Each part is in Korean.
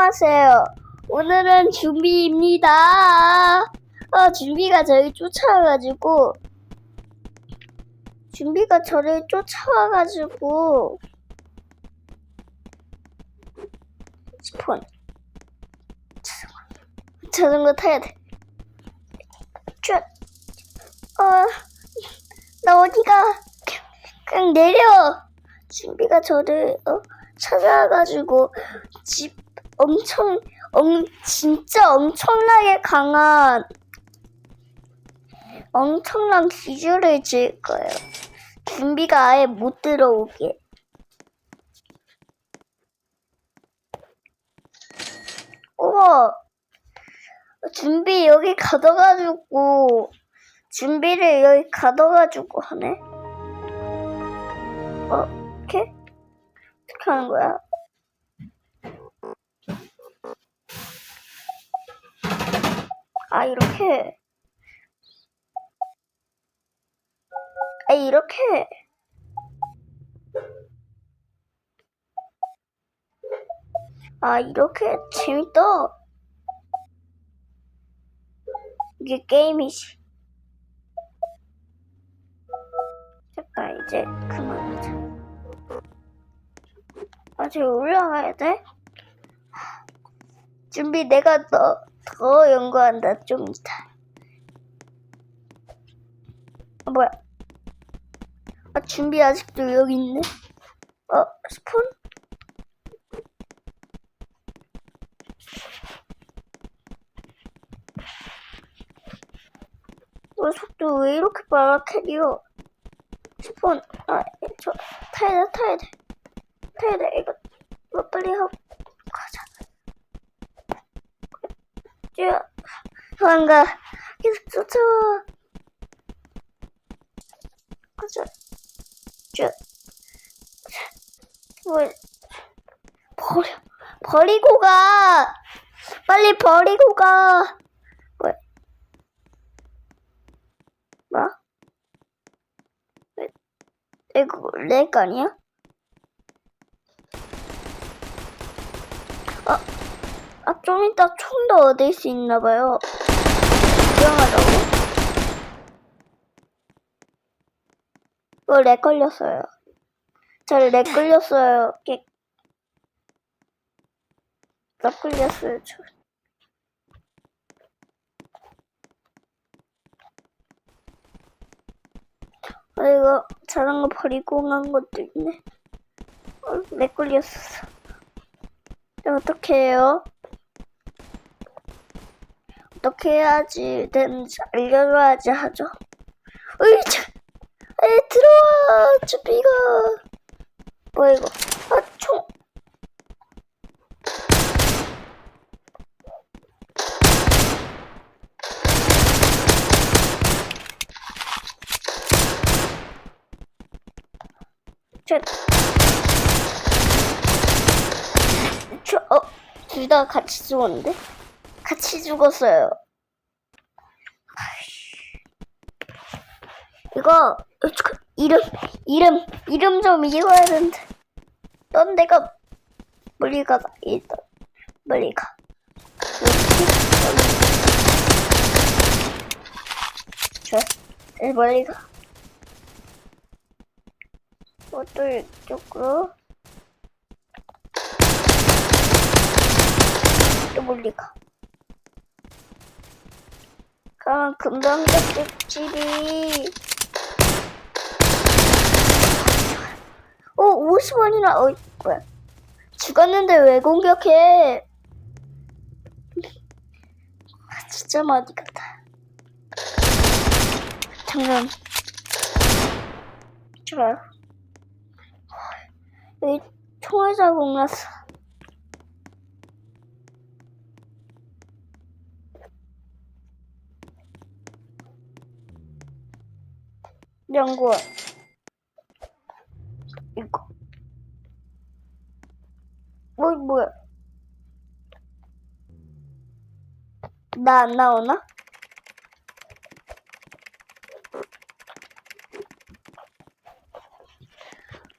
안녕하세요. 오늘은 준비입니다. 아, 준비가 저를 쫓아와가지고, 준비가 저를 쫓아와가지고, 스폰. 자전거, 타야 돼. 쭉. 어, 나 어디가? 그냥, 그냥 내려. 준비가 저를, 어, 찾아와가지고, 집 엄청, 엄, 진짜 엄청나게 강한, 엄청난 기술을 질 거예요. 준비가 아예 못 들어오게. 우와! 준비 여기 가둬가지고, 준비를 여기 가둬가지고 하네? 어, 이렇게? 어떻게 하는 거야? 아, 이렇게. 아, 이렇게. 아, 이렇게 재밌다. 이게 게임이지. 잠깐, 이제 그만하자. 아직 올라가야 돼? 준비 내가 더, 더 연구한다, 좀 이따. 아, 뭐야. 아, 준비 아직도 여기 있네. 어, 스폰? 어, 속도 왜 이렇게 빨라, 캐리어? 스폰, 아, 저, 타야 돼, 타야 돼. 타야 돼, 이거, 이거 빨리 하고, 가자. 쭉, 도망가. 계속 쫓아와. 가자. 쭉. 뭘, 버려, 버리고 가! 빨리 버리고 가! 뭐, 뭐? 왜, 이거 렉 아니야? 아, 아, 좀 이따 총도 얻을 수 있나 봐요. 구경하자고? 이거 렉 걸렸어요. 저렉 걸렸어요. 깨... 렉 걸렸어요, 저. 아, 이거 자전거 버리고 간 것도 있네. 어, 렉 걸렸어. 어떻게 해요? 어떻게 해야지 되는지 알려줘야지 하죠. 으이, 참. 에이, 들어와, 준비가. 뭐야, 이거. 아, 총. 저, 저, 어, 둘 다 같이 죽었는데? 같이 죽었어요. 이거 이름 이름 이름 좀 읽어야 되는데. 넌 내가 멀리 가다 일단 멀리 가. 저 네, 멀리 가. 또 이쪽으로? 또 멀리 가 금방 잡겠지리 오, 50원이나, 어, 뭐야. 죽었는데 왜 공격해? 아, 진짜 많이 같아. 장난. 좋아요. 여기 총알 자국 났어. 연구원. 이거. 뭐, 뭐야. 나 안 나오나?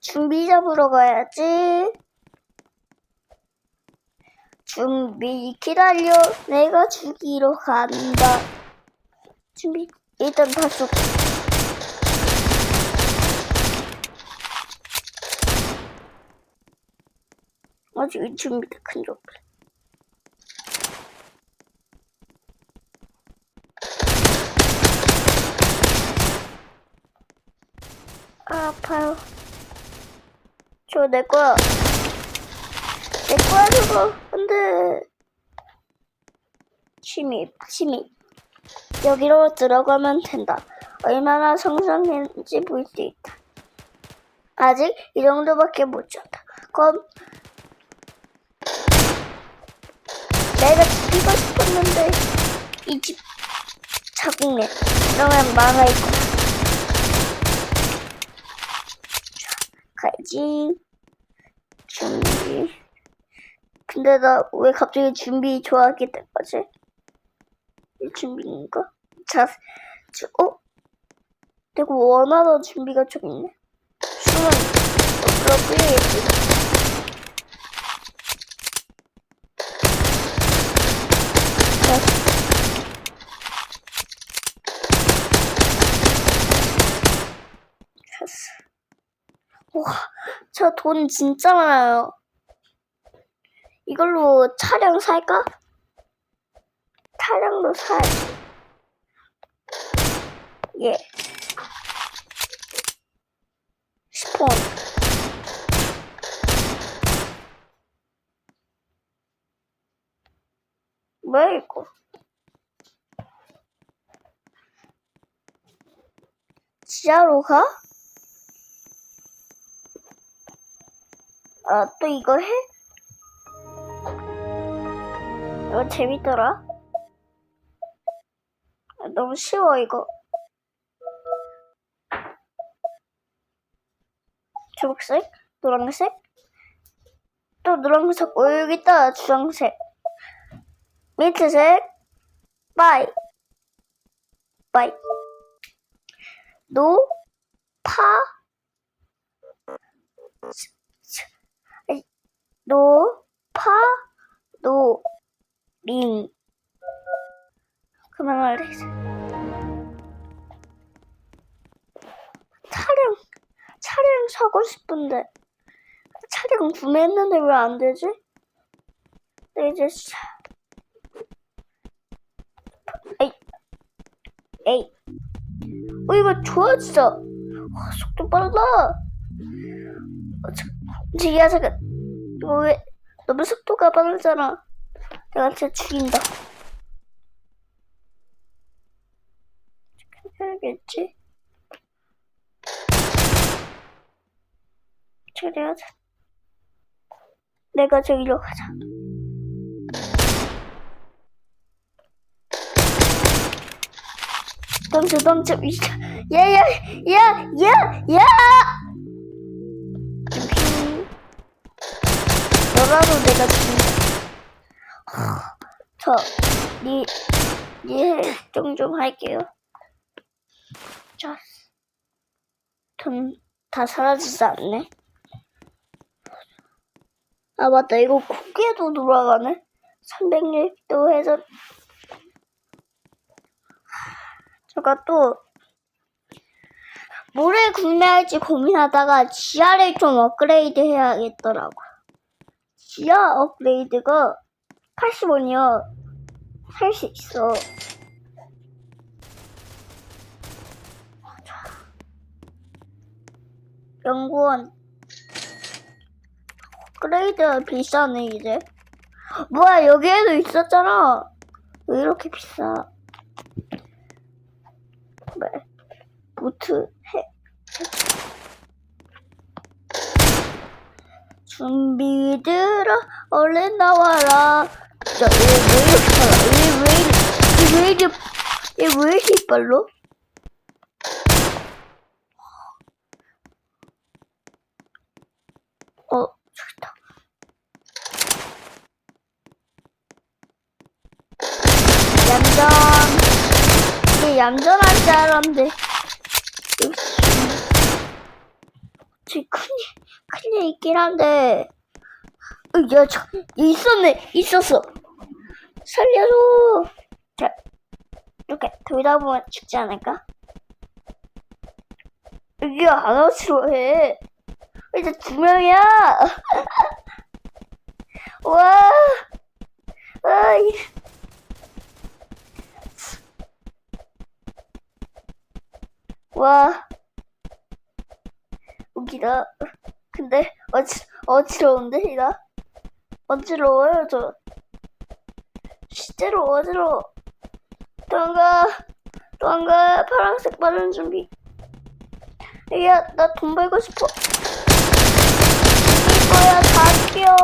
준비 잡으러 가야지. 준비 기다려. 내가 죽이러 간다. 준비. 일단 다 쏘. 아직 준비가 큰 적. 없어. 아, 아파요. 저 내 거야. 내 거야, 저거. 안 돼. 침입, 침입. 여기로 들어가면 된다. 얼마나 성장했는지 볼 수 있다. 아직 이 정도밖에 못 쳤다. 그럼 내가 죽이고 싶었는데 이 집 자국내 그러면 망할 거야. 가야지. 준비. 근데 나 왜 갑자기 준비 좋아하게 된 거지? 이 준비인가? 자, 주, 어? 내가 원하던 준비가 좀 있네. 숨은 그렇게 와, 저 돈 진짜 많아요. 이걸로 차량 살까? 차량도 사야지. 예. 10원. 뭐야, 이거? 지하로 가? 아, 또 이거 해? 이거 재밌더라. 아, 너무 쉬워, 이거. 초록색, 노란색, 또 노란색, 어, 여기 있다, 주황색, 민트색, 빠이, 빠이, 노, 파, 노, 파, 노, 링. 그만할래. 차량, 차량 사고 싶은데. 차량 구매했는데 왜 안 되지? 나 이제 차... 에이, 에이. 어, 이거 좋아지죠? 와, 속도 빠르다. 어, 저, 지기야, 잠깐. 이거 왜 너무 속도가 빠르잖아. 내가 진짜 죽인다. 해야겠지? 처리하자. 내가 저기로 가자. 덤쳐 덤쳐 야야 야야야 너라도 내가 죽인다 저니 니 걱정 좀 할게요. 자 돈 다 사라지지 않네? 아 맞다. 이거 고개도 돌아가네? 306도 해서. 제가 또 뭐를 구매할지 고민하다가 지하를 좀 업그레이드 해야겠더라고. 지하 업그레이드가 80원이야. 살수 있어. 연구원. 업그레이드가 비싸네, 이제. 뭐야, 여기에도 있었잖아. 왜 이렇게 비싸? 네. 보트 해. 준비들아 얼른 나와라. 자, 얘왜 이렇게? 얘왜 이렇게 얘왜 이렇게 빨라? 어, 저기다. 얌전. 얘 얌전한 줄 알았 큰일 있긴 한데, 어, 야, 저, 있었네, 있었어. 살려줘. 자, 이렇게 돌다 보면 죽지 않을까? 이게 아나치로 해. 이제 두 명이야. 와, 아, 이. 와, 웃기다. 근데 어지 어지러운데 이다 어지러워요 저. 실제로 어지러워. 도망가, 도망가. 파란색 빠른 준비. 야, 나 돈 벌고 싶어. 이거야 다 뛰어.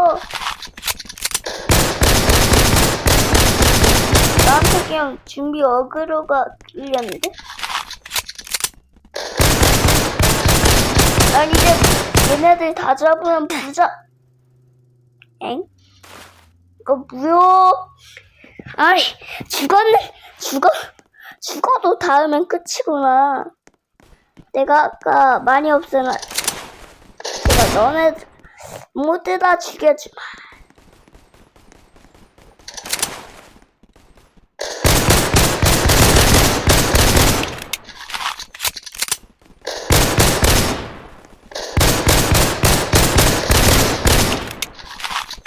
나한테 그냥 준비 어그로가 끌렸는데? 난 이제 얘네들 다 잡으면 부자. 엥? 이거 무효. 아이, 죽었네. 죽어. 죽어도 다음엔 끝이구나. 내가 아까 많이 없으면 내가 너네 모두 다 죽여주마.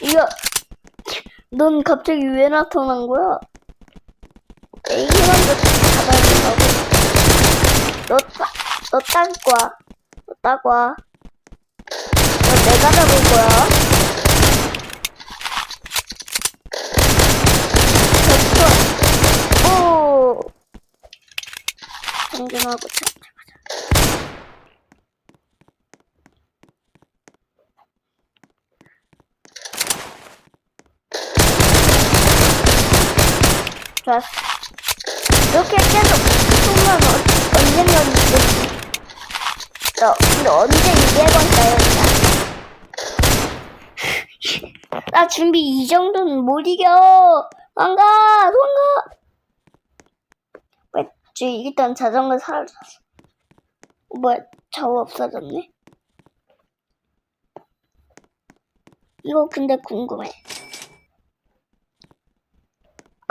이거 넌 갑자기 왜 나타난 거야? 애기만도 잡아야 된다고. 너, 따, 너 따과. 너 따과. 너 내가 잡을 거야. 됐어. 오. 정전하고 잡 좋았어. 이렇게 계속 어- 언젠간 이겼지. 너, 근데 언제 이겨볼까요? 나 준비 이 정도는 못 이겨. 도망가, 도망가. 왜, 저 일단 자전거 사라졌어. 뭐야, 저거 없어졌네? 이거 근데 궁금해.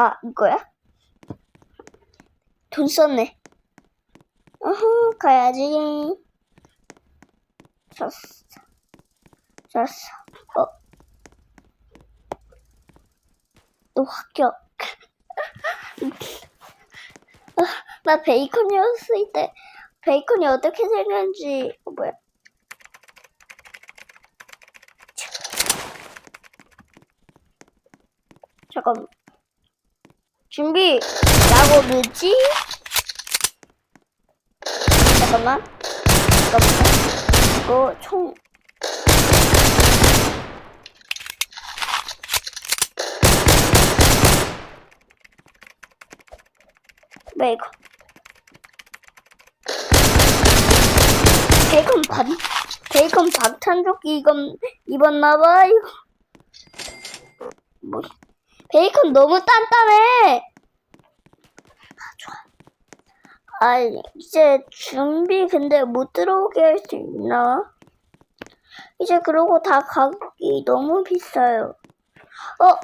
아, 이거야? 돈 썼네. 어허, 가야지. 졌어. 졌어. 어. 또 합격. 아, 나 베이컨이었을 때, 베이컨이 어떻게 생겼는지, 어, 뭐야. 잠깐. 준비. 라고 뭐지? 잠깐만. 잠깐만. 이거 총. 베이컨. 베이컨 반, 베이컨 방탄조끼 이건 입었나봐, 이거. 뭐, 베이컨 너무 단단해! 아, 이제 준비 근데 못 들어오게 할 수 있나? 이제 그러고 다 가격이 너무 비싸요. 어?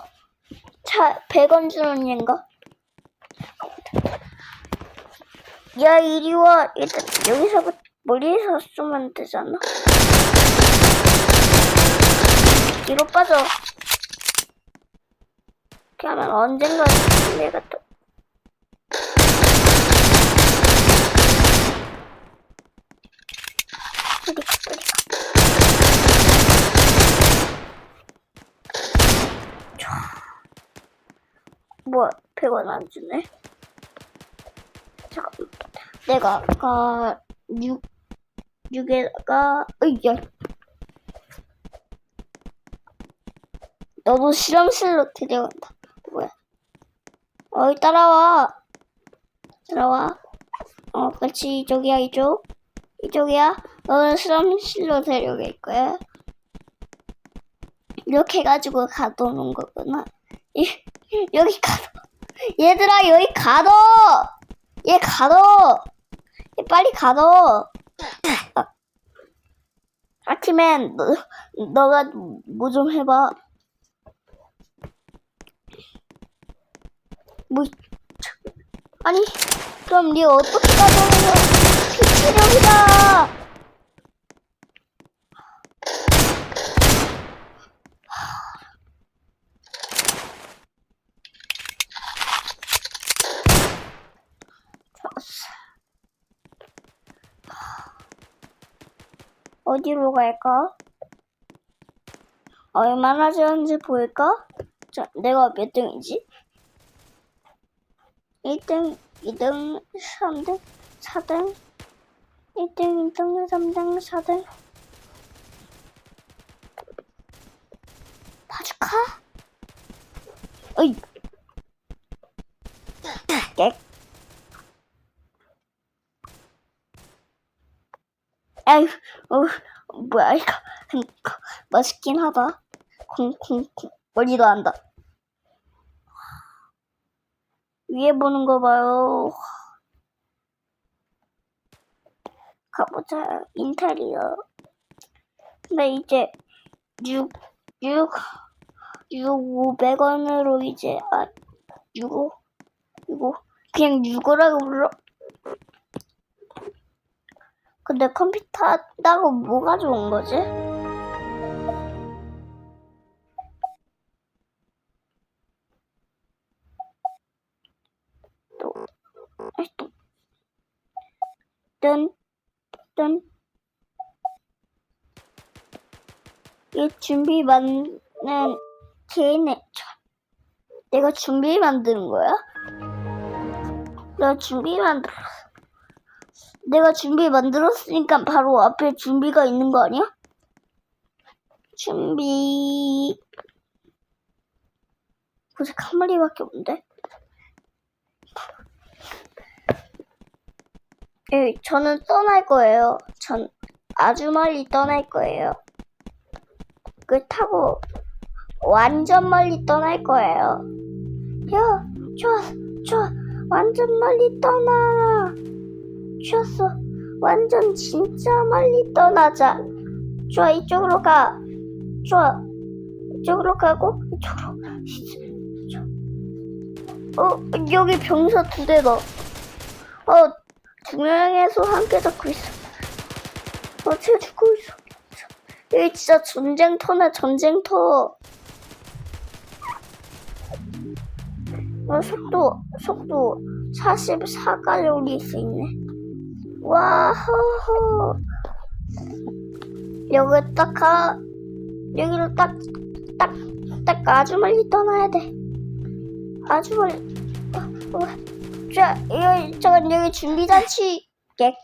자, 100원 주는 얘인가? 야, 이리 와. 일단 여기서부터 멀리서 쏘면 되잖아. 뒤로 빠져. 이렇게 하면 언젠가 내가 또 뭐야 100원 안 주네? 잠깐 내가 아까 6 6에다가 으야. 너도 실험실로 데려간다 어이 따라와. 따라와. 어 그렇지. 이쪽이야 이쪽. 이쪽이야. 너는 실험실로 데려갈 거야. 이렇게 해가지고 가둬놓은 거구나. 이, 여기 가둬. 얘들아 여기 가둬! 얘 가둬! 얘 빨리 가둬! 아, 아티맨 너, 너가 뭐 좀 해봐 뭐, 참. 아니, 그럼 니 어떻게 가져오면 피치력이다! 어디로 갈까? 얼마나 좋은지 보일까? 자, 내가 몇 등이지? 1등, 2등, 3등, 4등, 1등, 2등, 3등, 4등. 바주카? 어이. 깨. 아유, 어, 뭐야, 이거. 맛있긴 하다. 콩콩콩. 머리도 안다. 위에 보는 거 봐요. 가보자. 인테리어. 근데 이제 6, 6, 6, 500원으로 이제, 아, 6, 6, 그냥 6호라고 불러. 근데 컴퓨터 한다고 뭐가 좋은 거지? 뜬, 뜬. 이 준비 만드는 걔네. 내가 준비 만드는 거야? 내가 준비 만들었어. 내가 준비 만들었으니까 바로 앞에 준비가 있는 거 아니야? 준비. 한 마리밖에 없는데? 예, 저는 떠날 거예요. 전 아주 멀리 떠날 거예요. 그 타고 완전 멀리 떠날 거예요. 야, 좋아, 좋아. 완전 멀리 떠나라. 좋았어. 완전 진짜 멀리 떠나자. 좋아, 이쪽으로 가. 좋아. 이쪽으로 가고, 이쪽으로. 어, 여기 병사 두 대다. 어, 두 명에서 함께 잡고 있어. 어, 쟤 죽고 있어. 여기 진짜 전쟁터네, 전쟁터. 어, 속도, 속도 44가로리 수 있네. 와, 허허. 여기 딱 가, 여기로 딱, 딱, 딱 아주 멀리 떠나야 돼. 아주 멀리. 어, 어. 자, 여기, 잠깐, 여기 준비장치. 객.